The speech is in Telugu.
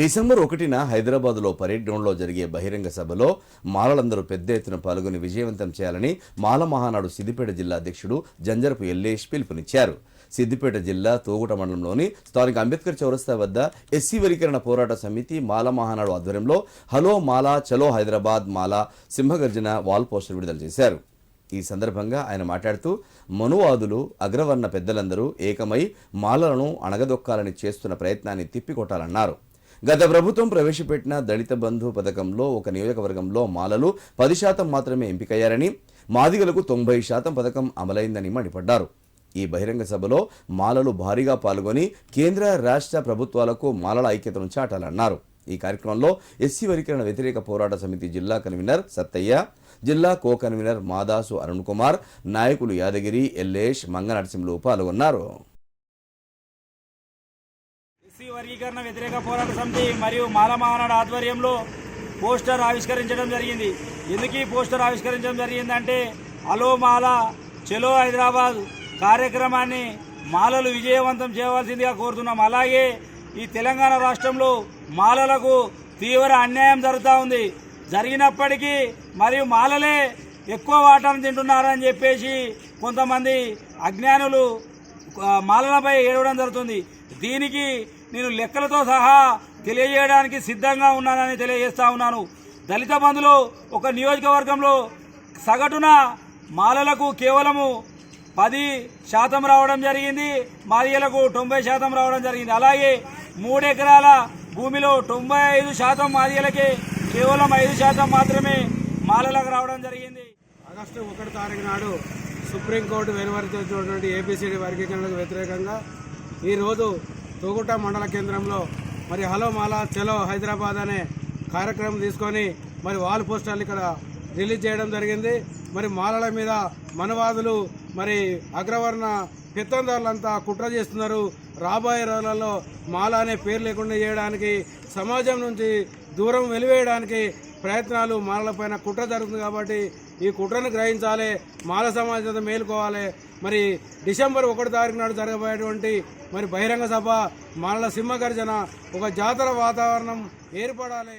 డిసెంబర్ ఒకటిన హైదరాబాద్లో పరేడ్ గ్రౌండ్లో జరిగే బహిరంగ సభలో మాలలందరూ పెద్ద ఎత్తున పాల్గొని విజయవంతం చేయాలని మాల మహానాడు సిద్దిపేట జిల్లా అధ్యక్షుడు జంజరపు ఎల్లేష్ పిలుపునిచ్చారు. సిద్దిపేట జిల్లా తోగుట మండలంలోని స్థానిక అంబేద్కర్ చౌరస్తా వద్ద ఎస్సీ వరీకరణ పోరాట సమితి మాల మహానాడు ఆధ్వర్యంలో హలో మాలా చలో హైదరాబాద్ మాలా సింహగర్జన వాల్ పోస్టర్ విడుదల చేశారు. ఈ సందర్భంగా ఆయన మాట్లాడుతూ మనువాదులు అగ్రవర్ణ పెద్దలందరూ ఏకమై మాలలను అణగదొక్కాలని చేస్తున్న ప్రయత్నాన్ని తిప్పికొట్టాలన్నారు. గత ప్రభుత్వం ప్రవేశపెట్టిన దళిత బంధు పథకంలో ఒక నియోజకవర్గంలో మాలలు పది శాతం మాత్రమే ఎంపికయ్యారని మాదిగలకు తొంభై శాతం పథకం అమలైందని మండిపడ్డారు. ఈ బహిరంగ సభలో మాలలు భారీగా పాల్గొని కేంద్ర రాష్ట్ర ప్రభుత్వాలకు మాలల ఐక్యతను చాటాలన్నారు. ఈ కార్యక్రమంలో ఎస్సీ వర్గీకరణ వ్యతిరేక పోరాట సమితి జిల్లా కన్వీనర్ సత్తయ్య జిల్లా కో కన్వీనర్ మాదాసు అరుణ్ కుమార్ నాయకులు యాదగిరి ఎల్లేష్ మంగ నరసింహులు పాల్గొన్నారు. వర్గీకరణ వ్యతిరేక పోరాట సమితి మరియు మాలమహానాడు ఆధ్వర్యంలో పోస్టర్ ఆవిష్కరించడం జరిగింది. ఎందుకు ఈ పోస్టర్ ఆవిష్కరించడం జరిగిందంటే అలో మాల చెలో హైదరాబాద్ కార్యక్రమాన్ని మాలలు విజయవంతం చేయవలసిందిగా కోరుతున్నాం. అలాగే ఈ తెలంగాణ రాష్ట్రంలో మాలలకు తీవ్ర అన్యాయం జరుగుతూ ఉంది. జరిగినప్పటికీ మరియు మాలలే ఎక్కువ వాటాను తింటున్నారని చెప్పేసి కొంతమంది అజ్ఞానులు మాలలపై ఏడవడం జరుగుతుంది. దీనికి నేను లెక్కలతో సహా తెలియజేయడానికి సిద్ధంగా ఉన్నానని తెలియజేస్తా ఉన్నాను. దళిత బంధులు ఒక నియోజకవర్గంలో సగటున మాలలకు కేవలము పది శాతం రావడం జరిగింది మాదిగలకు తొంభై శాతం రావడం జరిగింది. అలాగే మూడెకరాల భూమిలో తొంభై ఐదు శాతం మాదిగలకే కేవలం ఐదు శాతం మాత్రమే మాలలకు రావడం జరిగింది. ఆగస్టు ఒకటి తారీఖు నాడు సుప్రీంకోర్టు వెలువరించినటువంటి ఏపీసీడీ వర్గీకరణకు వ్యతిరేకంగా ఈరోజు తోగుట మండల కేంద్రంలో మరి హలో మాలా చలో హైదరాబాద్ అనే కార్యక్రమం తీసుకొని మరి వాల్ పోస్టర్లు ఇక్కడ రిలీజ్ చేయడం జరిగింది. మరి మాలల మీద మనవాదులు మరి అగ్రవర్ణ పెత్తందారులంతా కుట్ర చేస్తున్నారు. రాబోయే రోజులలో మాల అనే పేరు లేకుండా చేయడానికి సమాజం నుంచి దూరం వెలివేయడానికి ప్రయత్నాలు మాలలపైన కుట్ర జరుగుతుంది కాబట్టి ఈ కుట్రను గ్రహించాలి మాల సమాజంతో మేలుకోవాలి. మరి డిసెంబర్ ఒకటి తారీఖు నాడు జరగబోయేటువంటి మరి బహిరంగ సభ మాలల సింహగర్జన ఒక జాతర వాతావరణం ఏర్పడాలి.